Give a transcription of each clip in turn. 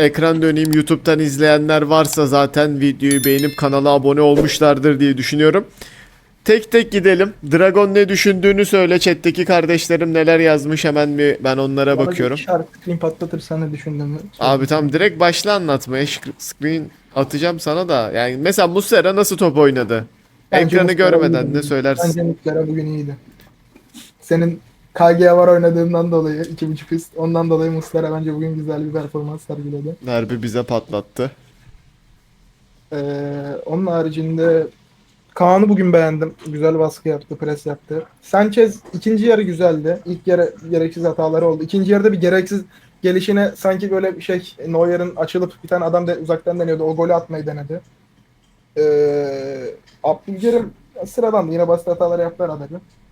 ekran döneyim. YouTube'dan izleyenler varsa zaten videoyu beğenip kanala abone olmuşlardır diye düşünüyorum. Tek tek gidelim. Dragon ne düşündüğünü söyle. Chat'teki kardeşlerim neler yazmış hemen bir ben onlara Bana bakıyorum. Şarkı screen patlatırsan ne düşündüğümü. Abi tamam direkt başla anlatmaya. Screen atacağım sana da. Yani mesela Muslera nasıl top oynadı? Bence Ekranı Muslera görmeden iyiydi. ne söylersin? Bence Muslera bugün iyiydi. Senin KG var oynadığından dolayı iki buçuk üst. Ondan dolayı Muslera bence bugün güzel bir performans sergiledi. Derbi bize patlattı. Ee, onun haricinde Kaan'ı bugün beğendim. Güzel baskı yaptı, pres yaptı. Sanchez ikinci yarı güzeldi. İlk yarı gereksiz hataları oldu. İkinci yarıda bir gereksiz gelişine sanki böyle bir şey Neuer'ın açılıp bir tane adam da uzaktan deniyordu. O golü atmayı denedi. Ee, Abdülkerim sıradan yine basit hatalar yaptı arada bir.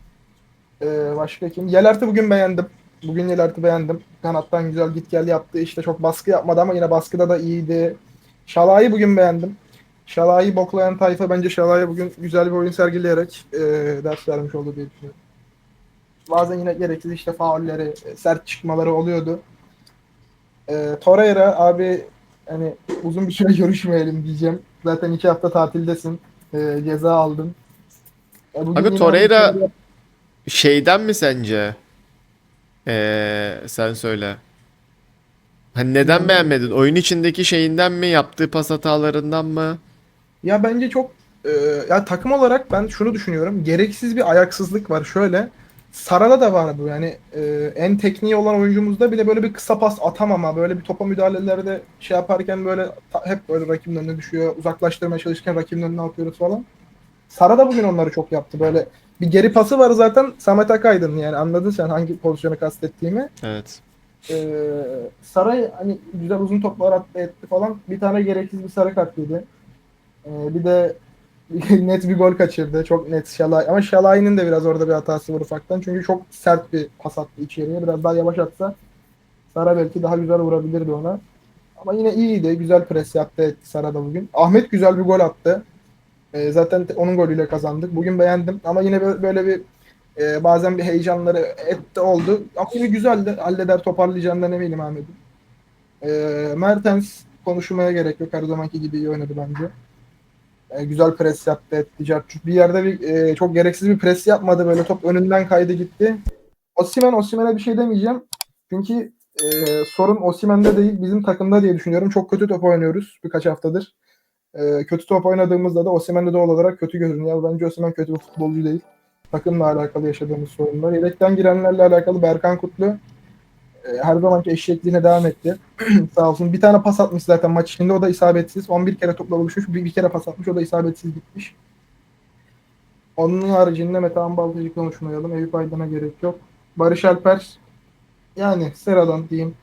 Ee, başka kim? Yelert'i bugün beğendim. Bugün Yelert'i beğendim. Kanattan güzel git gel yaptı. İşte çok baskı yapmadı ama yine baskıda da iyiydi. Şalay'ı bugün beğendim. Şalay'ı boklayan tayfa bence Şalay'a bugün güzel bir oyun sergileyerek e, ders vermiş oldu diye düşünüyorum. Bazen yine gereksiz işte faulleri, e, sert çıkmaları oluyordu. E, Torreira abi hani uzun bir süre görüşmeyelim diyeceğim. Zaten iki hafta tatildesin. E, ceza aldın. E, Abi Torreira- Şeyden mi sence? Ee, sen söyle. Hani neden Yani- beğenmedin? Oyun içindeki şeyinden mi? Yaptığı pas hatalarından mı? Ya bence çok e, ya takım olarak ben şunu düşünüyorum. Gereksiz bir ayaksızlık var. Şöyle Sara'da da var bu. Yani e, en tekniği olan oyuncumuzda bile böyle bir kısa pas atamama, böyle bir topa müdahalelerde şey yaparken böyle ta- hep böyle rakibin önüne düşüyor. Uzaklaştırmaya çalışırken rakibin önüne atıyoruz falan. Sara da bugün onları çok yaptı. Böyle bir geri pası var zaten Samet Akaydın yani anladın sen hangi pozisyonu kastettiğimi. Evet. Ee, Saray hani güzel uzun toplar attı etti falan. Bir tane gereksiz bir sarı kart yedi. Ee, bir de net bir gol kaçırdı. Çok net Şalay. Ama Şalay'ın da biraz orada bir hatası var ufaktan. Çünkü çok sert bir pas attı içeriye. Biraz daha yavaş atsa Sara belki daha güzel vurabilirdi ona. Ama yine iyiydi. Güzel pres yaptı etti Sara da bugün. Ahmet güzel bir gol attı. Ee, zaten onun golüyle kazandık. Bugün beğendim. Ama yine böyle, bir e, bazen bir heyecanları etti oldu. Ama yine güzeldi. Halleder toparlayacağından eminim Ahmet'in. E, Mertens konuşmaya gerek yok. Her zamanki gibi iyi oynadı bence. E, güzel pres yaptı etti. Bir yerde bir e, çok gereksiz bir pres yapmadı. Böyle top önünden kaydı gitti. Osimhen, Osimhen'e bir şey demeyeceğim. Çünkü e, sorun Osimhen'de değil bizim takımda diye düşünüyorum. Çok kötü top oynuyoruz birkaç haftadır. E, kötü top oynadığımızda da Osimhen'de doğal olarak kötü görünüyor. Bence Osimhen kötü bir futbolcu değil takımla alakalı yaşadığımız sorunlar. Yedekten girenlerle alakalı Berkan Kutlu e, her zamanki eşekliğine devam etti. Sağ olsun. Bir tane pas atmış zaten maç içinde. O da isabetsiz. 11 kere topla buluşmuş. Bir, bir kere pas atmış. O da isabetsiz gitmiş. Onun haricinde Metehan Baltacı konuşmayalım. Eyüp Aydın'a gerek yok. Barış Alper yani sıradan diyeyim.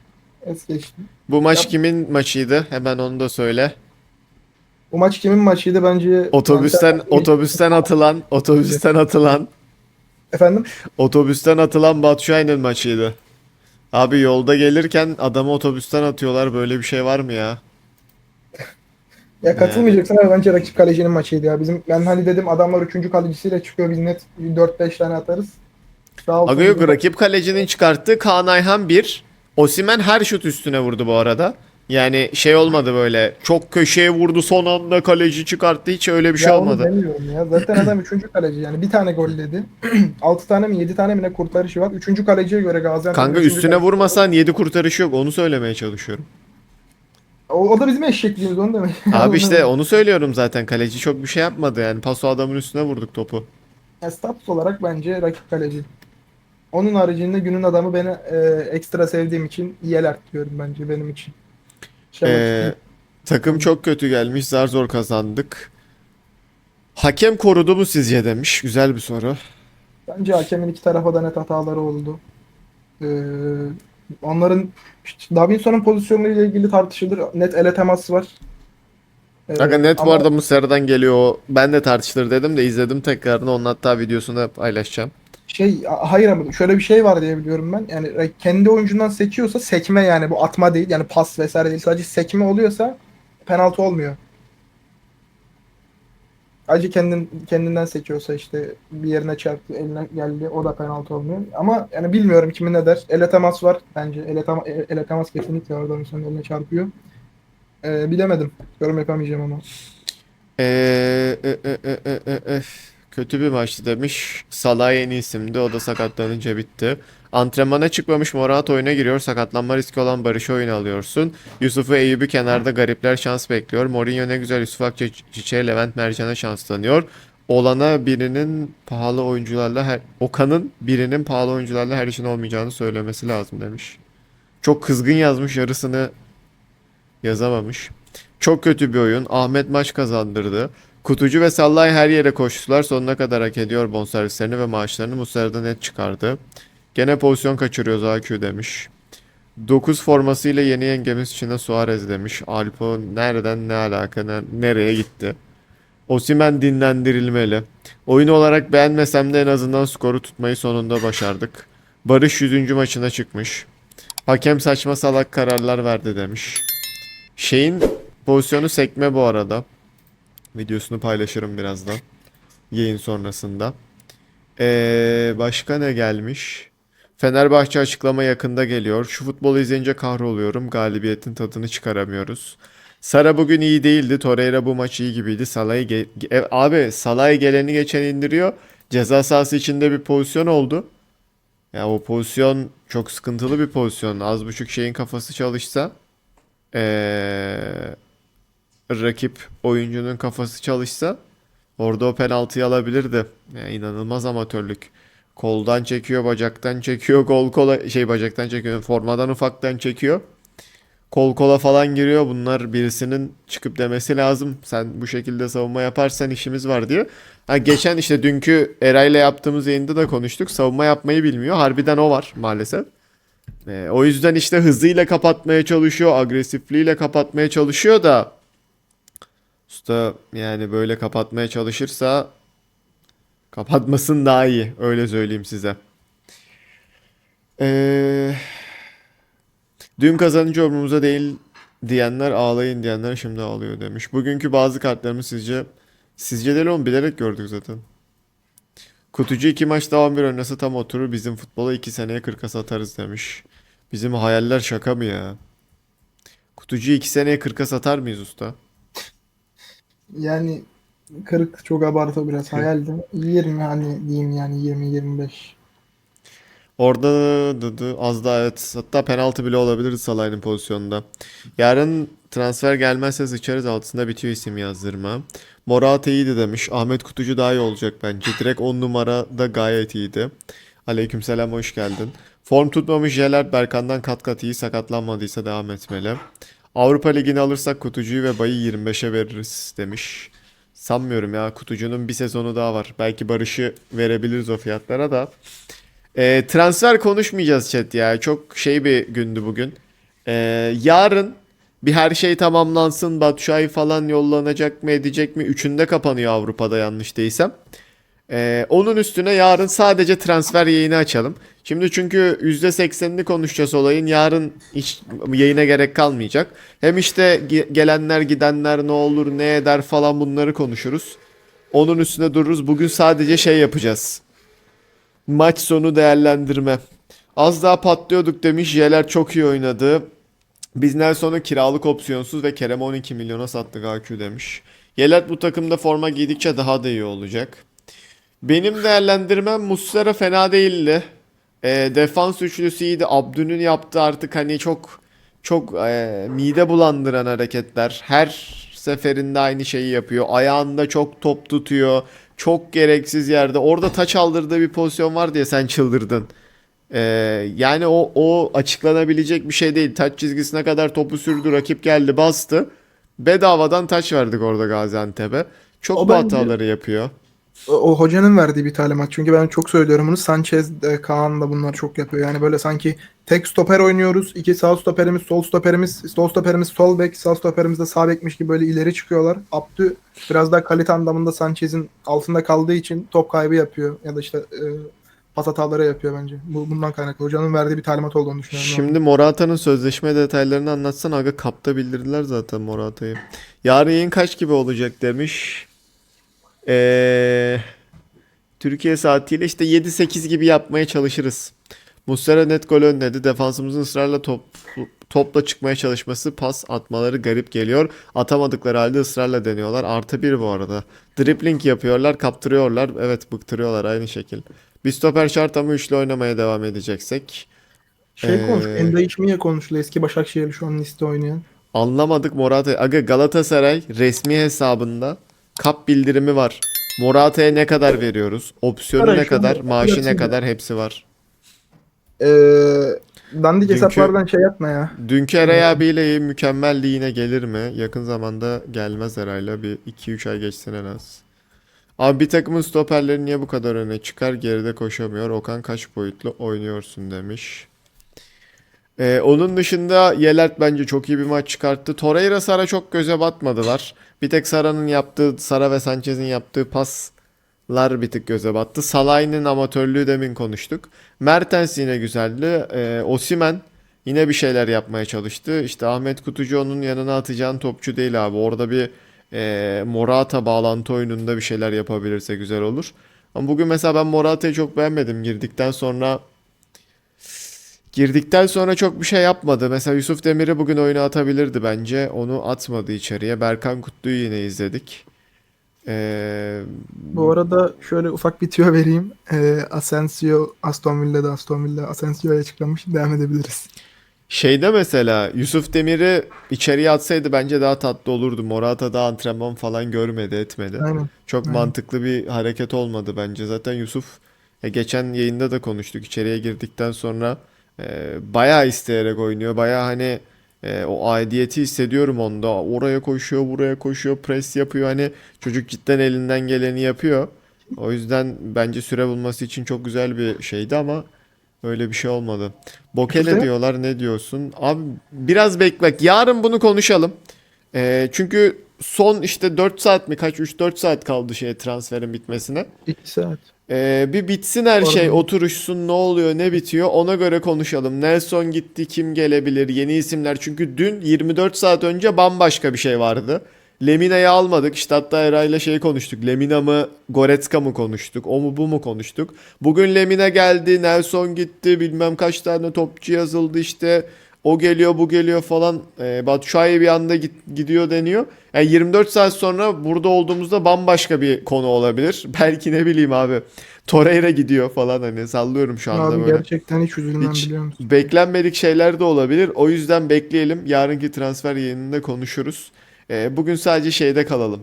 Es geçti. Bu maç Ya- kimin maçıydı? Hemen onu da söyle. Bu maç kimin maçıydı bence? Otobüsten otobüsten atılan, otobüsten atılan, Efendim? otobüsten atılan Batshuayi'nin maçıydı. Abi yolda gelirken adamı otobüsten atıyorlar. Böyle bir şey var mı ya? Ya katılmayacaksın ama bence rakip kalecinin maçıydı ya. Bizim ben hani dedim adamlar 3. kalecisiyle çıkıyor biz net 4-5 tane atarız. Sağ olsun. Aga yok rakip kalecinin çıkarttığı Kaan Ayhan 1. Osimen her şut üstüne vurdu bu arada. Yani şey olmadı böyle. Çok köşeye vurdu son anda kaleci çıkarttı. Hiç öyle bir şey ya onu olmadı. demiyorum ya. Zaten adam 3. kaleci yani bir tane gol dedi. 6 tane mi 7 tane mi ne kurtarışı var. 3. kaleciye göre Gaziantep. Kanka üstüne kaleci. vurmasan 7 kurtarışı yok. Onu söylemeye çalışıyorum. O, o da bizim eşekliğimiz onu demek. Abi işte onu söylüyorum zaten. Kaleci çok bir şey yapmadı yani. Paso adamın üstüne vurduk topu. Ya status olarak bence rakip kaleci. Onun haricinde günün adamı beni e, ekstra sevdiğim için Yelert diyorum bence benim için. Şey Ee, takım çok kötü gelmiş. Zar zor kazandık. Hakem korudu mu sizce demiş. Güzel bir soru. Bence hakemin iki tarafa da net hataları oldu. Ee, onların Davinson'un pozisyonuyla ilgili tartışılır. Net ele teması var. Ee, Kanka net bu ama arada Muslera'dan geliyor. Ben de tartışılır dedim de izledim tekrarını. Onun hatta videosunu paylaşacağım. Şey hayır ama şöyle bir şey var diye biliyorum ben. Yani e, kendi oyuncundan sekiyorsa sekme yani bu atma değil yani pas vesaire değil sadece sekme oluyorsa penaltı olmuyor. Sadece kendin, kendinden seçiyorsa işte bir yerine çarptı, eline geldi o da penaltı olmuyor. Ama yani bilmiyorum kimin ne der. Ele temas var bence. Ele, tema- ele temas kesinlikle var. Davinson'un eline çarpıyor. Ee, bilemedim. Yorum yapamayacağım ama. Ee, e, e, e, e, e, e. Kötü bir maçtı demiş. Salah yeni isimdi. O da sakatlanınca bitti. Antrenmana çıkmamış Morata oyuna giriyor. Sakatlanma riski olan Barış'ı oyuna alıyorsun. Yusuf'u Eyüp'ü kenarda garipler şans bekliyor. Mourinho ne güzel Yusuf Akçiçek'e Levent Mercan'a şanslanıyor. Olana birinin pahalı oyuncularla her Okan'ın birinin pahalı oyuncularla her işin olmayacağını söylemesi lazım demiş. Çok kızgın yazmış yarısını yazamamış. Çok kötü bir oyun. Ahmet maç kazandırdı. Kutucu ve Sallay her yere koştular. Sonuna kadar hak ediyor bonservislerini ve maaşlarını. Muslera'da net çıkardı. Gene pozisyon kaçırıyoruz AQ demiş. 9 formasıyla yeni yengemiz Çin'e Suarez demiş. Alpo nereden ne alaka ne- nereye gitti? Osimen dinlendirilmeli. Oyun olarak beğenmesem de en azından skoru tutmayı sonunda başardık. Barış 100. maçına çıkmış. Hakem saçma salak kararlar verdi demiş. Şeyin pozisyonu sekme bu arada. Videosunu paylaşırım birazdan. Yayın sonrasında. Ee, başka ne gelmiş? Fenerbahçe açıklama yakında geliyor. Şu futbolu izleyince kahroluyorum. Galibiyetin tadını çıkaramıyoruz. Sara bugün iyi değildi. Torreira bu maç iyi gibiydi. Salah'ı ge- e, abi Salah'ı geleni geçen indiriyor. Ceza sahası içinde bir pozisyon oldu. Ya o pozisyon çok sıkıntılı bir pozisyon. Az buçuk şeyin kafası çalışsa ee, rakip oyuncunun kafası çalışsa orada o penaltıyı alabilirdi. Yani inanılmaz amatörlük. Koldan çekiyor, bacaktan çekiyor, kol kola şey bacaktan çekiyor, formadan ufaktan çekiyor. Kol kola falan giriyor. Bunlar birisinin çıkıp demesi lazım. Sen bu şekilde savunma yaparsan işimiz var diyor. Ha geçen işte dünkü Eray'la yaptığımız yayında da konuştuk. Savunma yapmayı bilmiyor. Harbiden o var maalesef. Ee, o yüzden işte hızıyla kapatmaya çalışıyor, agresifliğiyle kapatmaya çalışıyor da usta yani böyle kapatmaya çalışırsa kapatmasın daha iyi. Öyle söyleyeyim size. Ee, dün kazanınca umurumuzda değil diyenler ağlayın diyenler şimdi ağlıyor demiş. Bugünkü bazı kartlarımı sizce sizce değil oğlum bilerek gördük zaten. Kutucu iki maç daha 11 oynasa tam oturur. Bizim futbola 2 seneye 40'a satarız demiş. Bizim hayaller şaka mı ya? Kutucuyu 2 seneye 40'a satar mıyız usta? Yani 40 çok abartı biraz hayaldi. 20 hani diyeyim yani 20-25. Orada da, da- az daha evet. Hatta penaltı bile olabilir Salah'ın pozisyonunda. Yarın transfer gelmezse sıçarız altında bitiyor isim yazdırma. Morata iyiydi demiş. Ahmet Kutucu daha iyi olacak bence. Direkt 10 numara da gayet iyiydi. Aleykümselam hoş geldin. Form tutmamış Jelert Berkan'dan kat kat iyi sakatlanmadıysa devam etmeli. Avrupa Ligi'ni alırsak Kutucu'yu ve Bay'ı 25'e veririz demiş. Sanmıyorum ya Kutucu'nun bir sezonu daha var. Belki Barış'ı verebiliriz o fiyatlara da. Ee, transfer konuşmayacağız chat ya. Çok şey bir gündü bugün. Ee, yarın bir her şey tamamlansın. Batshuayi falan yollanacak mı edecek mi? Üçünde kapanıyor Avrupa'da yanlış değilsem. Ee, onun üstüne yarın sadece transfer yayını açalım. Şimdi çünkü %80'ini konuşacağız olayın. Yarın hiç yayına gerek kalmayacak. Hem işte ge- gelenler gidenler ne olur ne eder falan bunları konuşuruz. Onun üstüne dururuz. Bugün sadece şey yapacağız. Maç sonu değerlendirme. Az daha patlıyorduk demiş. Jeler çok iyi oynadı. Biz Nelson'u kiralık opsiyonsuz ve Kerem 12 milyona sattık AQ demiş. Yelet bu takımda forma giydikçe daha da iyi olacak. Benim değerlendirmem Muslera fena değildi. E, defans üçlüsü iyiydi. Abdü'nün yaptığı artık hani çok çok e, mide bulandıran hareketler. Her seferinde aynı şeyi yapıyor. Ayağında çok top tutuyor. Çok gereksiz yerde. Orada taç aldırdığı bir pozisyon var diye sen çıldırdın. E, yani o, o açıklanabilecek bir şey değil. Taç çizgisine kadar topu sürdü. Rakip geldi bastı. Bedavadan taç verdik orada Gaziantep'e. Çok O bu hataları yapıyor. O, hocanın verdiği bir talimat. Çünkü ben çok söylüyorum bunu. Sanchez de Kaan da bunlar çok yapıyor. Yani böyle sanki tek stoper oynuyoruz. İki sağ stoperimiz, sol stoperimiz, sol stoperimiz sol bek, sağ stoperimiz de sağ bekmiş gibi böyle ileri çıkıyorlar. Abdü biraz daha kalite anlamında Sanchez'in altında kaldığı için top kaybı yapıyor. Ya da işte e, pas hataları yapıyor bence. Bu bundan kaynaklı. Hocanın verdiği bir talimat olduğunu düşünüyorum. Şimdi Morata'nın sözleşme detaylarını anlatsan aga kapta bildirdiler zaten Morata'yı. Yarın yayın kaç gibi olacak demiş. Ee, Türkiye saatiyle işte 7-8 gibi yapmaya çalışırız. Muslera net gol önledi. Defansımızın ısrarla top topla çıkmaya çalışması pas atmaları garip geliyor. Atamadıkları halde ısrarla deniyorlar. Artı bir bu arada. Dribbling yapıyorlar, kaptırıyorlar. Evet bıktırıyorlar aynı şekil. Bir stoper şart ama üçlü oynamaya devam edeceksek. Şey Ee, konuş, Enda İşmiye konuşulu eski Başakşehirli şu an liste oynayan. Anlamadık Morata. Aga Galatasaray resmi hesabında kap bildirimi var. Morata'ya ne kadar veriyoruz? Opsiyonu Para ne kadar? Maaşı ne kadar? Hepsi var. Ee, dandik Dünkü- hesaplardan şey yapma ya. Dünkü Eray abiyle mükemmeldi yine gelir mi? Yakın zamanda gelmez herhalde. Bir 2-3 ay geçsin en az. Abi bir takımın stoperleri niye bu kadar öne çıkar? Geride koşamıyor. Okan kaç boyutlu oynuyorsun demiş. Ee, onun dışında Yelert bence çok iyi bir maç çıkarttı. Torreira Sara çok göze batmadılar. Bir tek Sara'nın yaptığı, Sara ve Sanchez'in yaptığı paslar bir tık göze battı. Salah'ın amatörlüğü demin konuştuk. Mertens yine güzeldi. Ee, Osimhen yine bir şeyler yapmaya çalıştı. İşte Ahmet Kutucu onun yanına atacağın topçu değil abi. Orada bir e, Morata bağlantı oyununda bir şeyler yapabilirse güzel olur. Ama bugün mesela ben Morata'yı çok beğenmedim. Girdikten sonra girdikten sonra çok bir şey yapmadı. Mesela Yusuf Demir'i bugün oyuna atabilirdi bence. Onu atmadı içeriye. Berkan Kutlu'yu yine izledik. Ee, Bu arada şöyle ufak bir tüyo vereyim. Ee, Asensio Aston Villa'da Aston Villa Asensio'ya açıklamış. Devam edebiliriz. Şeyde mesela Yusuf Demir'i içeriye atsaydı bence daha tatlı olurdu. Morata da antrenman falan görmedi, etmedi. Aynen. Çok Aynen. mantıklı bir hareket olmadı bence. Zaten Yusuf e, geçen yayında da konuştuk. İçeriye girdikten sonra e, bayağı isteyerek oynuyor. Bayağı hani e, o aidiyeti hissediyorum onda. Oraya koşuyor, buraya koşuyor, pres yapıyor. Hani çocuk cidden elinden geleni yapıyor. O yüzden bence süre bulması için çok güzel bir şeydi ama öyle bir şey olmadı. Bokele diyorlar ne diyorsun? Abi biraz bekle. Yarın bunu konuşalım. E, çünkü son işte 4 saat mi kaç 3-4 saat kaldı şey transferin bitmesine. 2 saat. Ee, bir bitsin her şey, Pardon. oturuşsun, ne oluyor, ne bitiyor ona göre konuşalım. Nelson gitti, kim gelebilir, yeni isimler. Çünkü dün 24 saat önce bambaşka bir şey vardı. Lemina'yı almadık. İşte hatta Eray'la şey konuştuk. Lemina mı, Goretzka mı konuştuk? O mu bu mu konuştuk? Bugün Lemina geldi, Nelson gitti, bilmem kaç tane topçu yazıldı işte. O geliyor, bu geliyor falan. Ee, Batshuayi bir anda git- gidiyor deniyor. Yani 24 saat sonra burada olduğumuzda bambaşka bir konu olabilir. Belki ne bileyim abi. Torreira gidiyor falan hani sallıyorum şu anda Abi böyle. gerçekten hiç üzülmem Hiç biliyor musun? Beklenmedik şeyler de olabilir. O yüzden bekleyelim. Yarınki transfer yayınında konuşuruz. Ee, bugün sadece şeyde kalalım.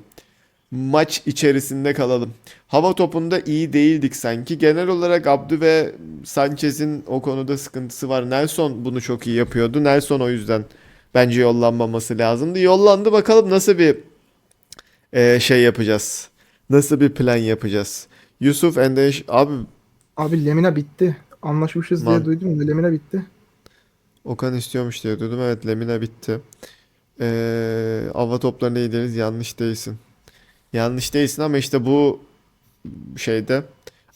Maç içerisinde kalalım. Hava topunda iyi değildik sanki. Genel olarak Abdü ve Sanchez'in o konuda sıkıntısı var. Nelson bunu çok iyi yapıyordu. Nelson o yüzden bence yollanmaması lazımdı. Yollandı bakalım nasıl bir e, şey yapacağız. Nasıl bir plan yapacağız. Yusuf Endeş abi Abi Lemina bitti. Anlaşmışız Man- diye duydum Lemina bitti. Okan istiyormuş diye duydum. Evet Lemina bitti. Ee, hava toplarına iyi değiliz. Yanlış değilsin. Yanlış değilsin ama işte bu şeyde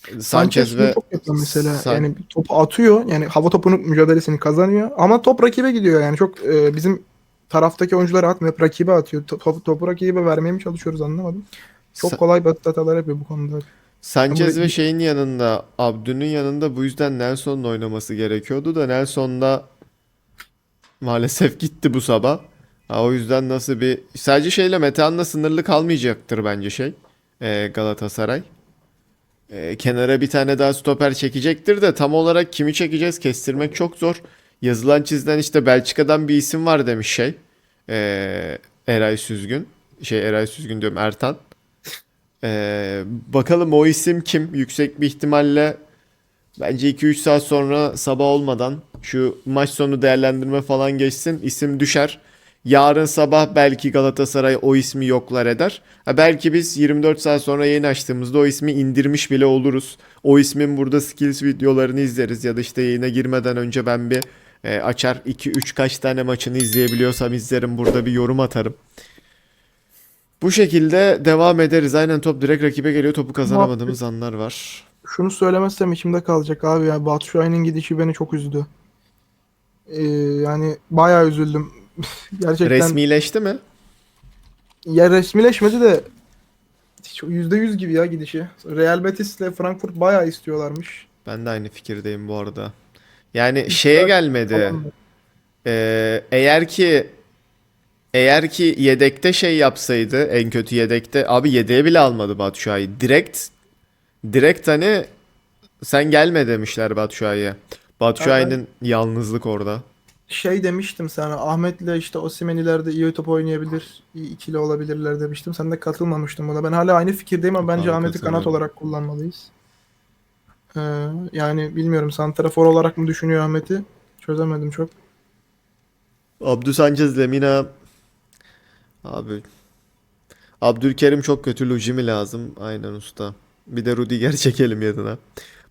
Sanchez Sanchez ve çok mesela. San- Yani topu atıyor. Yani hava topunun mücadelesini kazanıyor. Ama top rakibe gidiyor yani. Çok e, bizim taraftaki oyuncuları atmıyor. Rakibe atıyor. To- Topu, topu rakibe vermeye mi çalışıyoruz anlamadım. Çok Sa- kolay basit hatalar yapıyor bu konuda. Sanchez Ama- ve şeyin yanında Abdü'nün yanında bu yüzden Nelson'un oynaması gerekiyordu da Nelson da maalesef gitti bu sabah. Ha, o yüzden nasıl bir sadece şeyle Metehan'la sınırlı kalmayacaktır bence şey ee, Galatasaray. Ee, kenara bir tane daha stoper çekecektir de tam olarak kimi çekeceğiz kestirmek çok zor. Yazılan çizilen işte Belçika'dan bir isim var demiş şey. Ee, Eray Süzgün. Şey Eray Süzgün diyorum Ertan. Ee, bakalım o isim kim? Yüksek bir ihtimalle bence 2-3 saat sonra sabah olmadan şu maç sonu değerlendirme falan geçsin. isim düşer. Yarın sabah belki Galatasaray o ismi yoklar eder. Ha, belki biz 24 saat sonra yayın açtığımızda o ismi indirmiş bile oluruz. O ismin burada skills videolarını izleriz ya da işte yayına girmeden önce ben bir e, açar 2-3 kaç tane maçını izleyebiliyorsam izlerim burada bir yorum atarım. Bu şekilde devam ederiz. Aynen top direkt rakibe geliyor. Topu kazanamadığımız anlar var. Şunu söylemezsem içimde kalacak abi ya. Batshuayi'nin gidişi beni çok üzdü. Ee, yani bayağı üzüldüm. Gerçekten Resmileşti mi? ya resmileşmedi de hiç %100 gibi ya gidişi. Real Betis ile Frankfurt bayağı istiyorlarmış. Ben de aynı fikirdeyim bu arada. Yani şeye gelmedi. Ee, eğer ki eğer ki yedekte şey yapsaydı en kötü yedekte abi yedeğe bile almadı Batshuayi. Direkt direkt hani sen gelme demişler Batshuayi'ye. Batshuayi'nin yalnızlık orada. Şey demiştim sana Ahmet'le işte Osimhen ileride iyi top oynayabilir, iyi ikili olabilirler demiştim. Sen de katılmamıştın buna. Ben hala aynı fikirdeyim ama bence Ahmet'i kanat olarak kullanmalıyız. Ee, yani bilmiyorum santrafor olarak mı düşünüyor Ahmet'i? Çözemedim çok. Abdü Sanchez Lemina abi Abdülkerim çok kötü Lujimi lazım. Aynen usta. Bir de Rudiger çekelim yanına.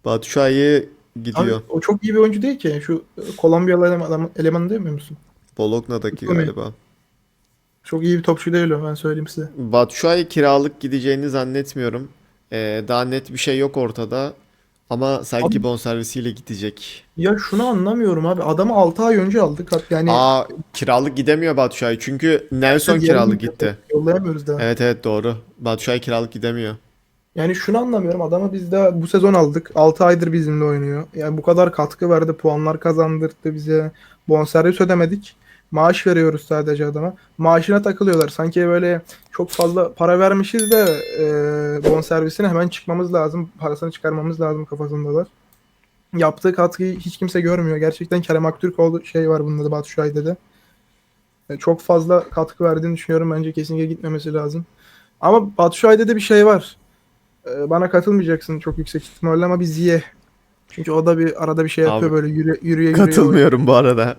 Batshuayi gidiyor. Abi, o çok iyi bir oyuncu değil ki. Şu e, Kolombiyalı eleman, elemanı mi musun? Bologna'daki Lujimi. galiba. Çok iyi bir topçu değil o ben söyleyeyim size. Batshuayi kiralık gideceğini zannetmiyorum. Ee, daha net bir şey yok ortada. Ama sanki Abi- bonservisiyle gidecek. Ya şunu anlamıyorum abi. Adamı 6 ay önce aldık. Yani Aa kiralık gidemiyor Batshuayi çünkü Nelson kiralık gitti. Yollayamıyoruz daha. Evet evet doğru. Batshuayi kiralık gidemiyor. Yani şunu anlamıyorum. Adamı biz de bu sezon aldık. 6 aydır bizimle oynuyor. Yani bu kadar katkı verdi. Puanlar kazandırdı bize. Bonservis ödemedik. Maaş veriyoruz sadece adama. Maaşına takılıyorlar. Sanki böyle çok fazla para vermişiz de e, bonservisine hemen çıkmamız lazım. Parasını çıkarmamız lazım kafasındalar. Yaptığı katkıyı hiç kimse görmüyor. Gerçekten Kerem Aktürkoğlu şey var bunda da Batu Şuay'da da. E, Çok fazla katkı verdiğini düşünüyorum. Bence kesinlikle gitmemesi lazım. Ama Batu Şuay'da da bir şey var. Ee, Bana katılmayacaksın çok yüksek ihtimalle ama bir Ziye. Çünkü o da bir arada bir şey yapıyor Abi, böyle yürüye yürüye yürüye. Katılmıyorum bu arada.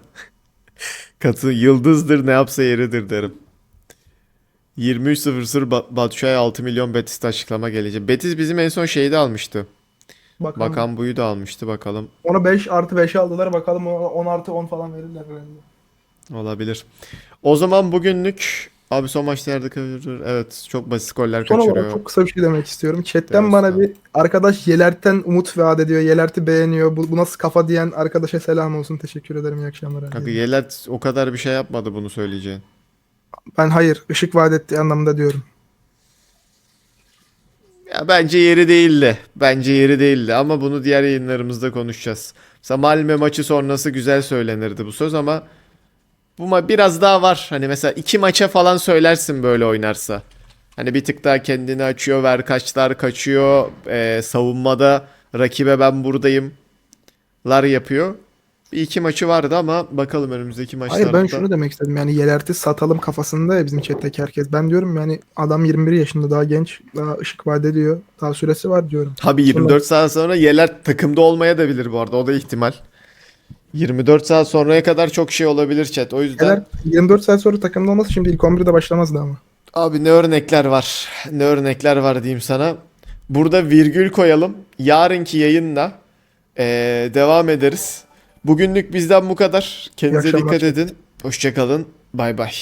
Katı yıldızdır ne yapsa yeridir derim. 23.00 Ba- Batshuayi 6 milyon Betis'te açıklama gelecek. Betis bizim en son şeyi de almıştı. Bakalım. Bakan buyu da almıştı bakalım. Ona 5 artı 5'e aldılar bakalım ona 10 artı 10 falan verirler herhalde. Olabilir. O zaman bugünlük abi son maçta yerde kaçırır. Evet çok basit goller Son kaçırıyor. olarak çok kısa bir şey demek istiyorum. Chatten bana usta. bir arkadaş Yelert'ten umut vaat ediyor. Yelert'i beğeniyor. Bu, bu nasıl kafa diyen arkadaşa selam olsun. Teşekkür ederim. İyi akşamlar. Kanka herkese. Yelet o kadar bir şey yapmadı bunu söyleyeceğin. Ben hayır. ışık vaat ettiği anlamda diyorum. Ya bence yeri değildi. Bence yeri değildi ama bunu diğer yayınlarımızda konuşacağız. Mesela Malmö maçı sonrası güzel söylenirdi bu söz ama bu ma biraz daha var. Hani mesela iki maça falan söylersin böyle oynarsa. Hani bir tık daha kendini açıyor, ver kaçlar kaçıyor, ee, savunmada rakibe ben buradayım lar yapıyor. Bir iki maçı vardı ama bakalım önümüzdeki maçlarda. Hayır ben şunu demek istedim. Yani Yelert'i satalım kafasında ya bizim chatteki herkes. Ben diyorum yani adam 21 yaşında daha genç. Daha ışık vaat ediyor. Daha süresi var diyorum. Tabii 24 saat sonra Yeler takımda olmaya da bilir bu arada. O da ihtimal. 24 saat sonraya kadar çok şey olabilir chat. O yüzden Yeler 24 saat sonra takımda olması şimdi ilk 11'de başlamazdı ama. abi ne örnekler var. Ne örnekler var diyeyim sana. Burada virgül koyalım. Yarınki yayınla eee, devam ederiz. Bugünlük bizden bu kadar. Kendinize akşamlar dikkat edin. Hoşçakalın. Bay bay.